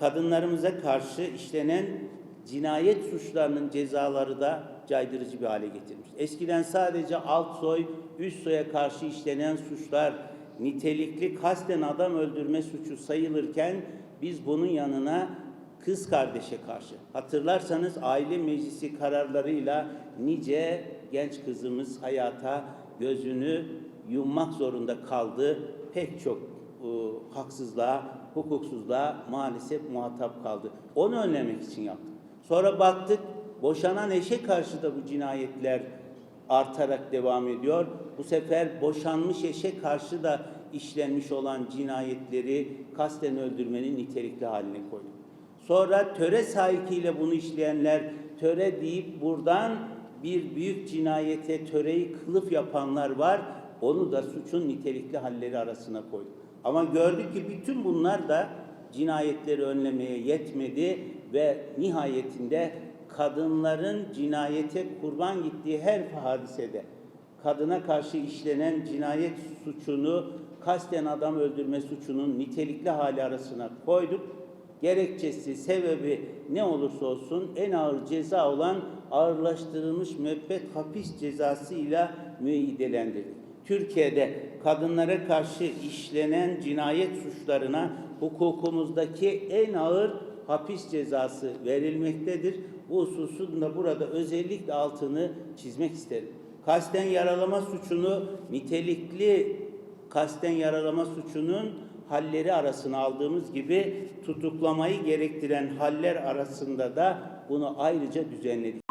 kadınlarımıza karşı işlenen cinayet suçlarının cezaları da caydırıcı bir hale getirmiş. Eskiden sadece alt soy, üst soya karşı işlenen suçlar nitelikli kasten adam öldürme suçu sayılırken biz bunun yanına kız kardeşe karşı. Hatırlarsanız aile meclisi kararlarıyla nice genç kızımız hayata gözünü yummak zorunda kaldı. Pek çok haksızlığa, hukuksuzluğa maalesef muhatap kaldı. Onu önlemek için yaptık. Sonra baktık boşanan eşe karşı da bu cinayetler artarak devam ediyor. Bu sefer boşanmış eşe karşı da işlenmiş olan cinayetleri kasten öldürmenin nitelikli haline koyduk. Sonra töre sahikiyle bunu işleyenler töre deyip buradan bir büyük cinayete töreyi kılıf yapanlar var. Onu da suçun nitelikli halleri arasına koyduk. Ama gördük ki bütün bunlar da cinayetleri önlemeye yetmedi ve nihayetinde kadınların cinayete kurban gittiği her hadisede kadına karşı işlenen cinayet suçunu kasten adam öldürme suçunun nitelikli hali arasına koyduk. Gerekçesi, sebebi ne olursa olsun en ağır ceza olan ağırlaştırılmış müebbet hapis cezasıyla müeyyidelendirdik. Türkiye'de kadınlara karşı işlenen cinayet suçlarına hukukumuzdaki en ağır hapis cezası verilmektedir. Bu hususun da burada özellikle altını çizmek isterim. Kasten yaralama suçunu nitelikli kasten yaralama suçunun halleri arasına aldığımız gibi tutuklamayı gerektiren haller arasında da bunu ayrıca düzenledik.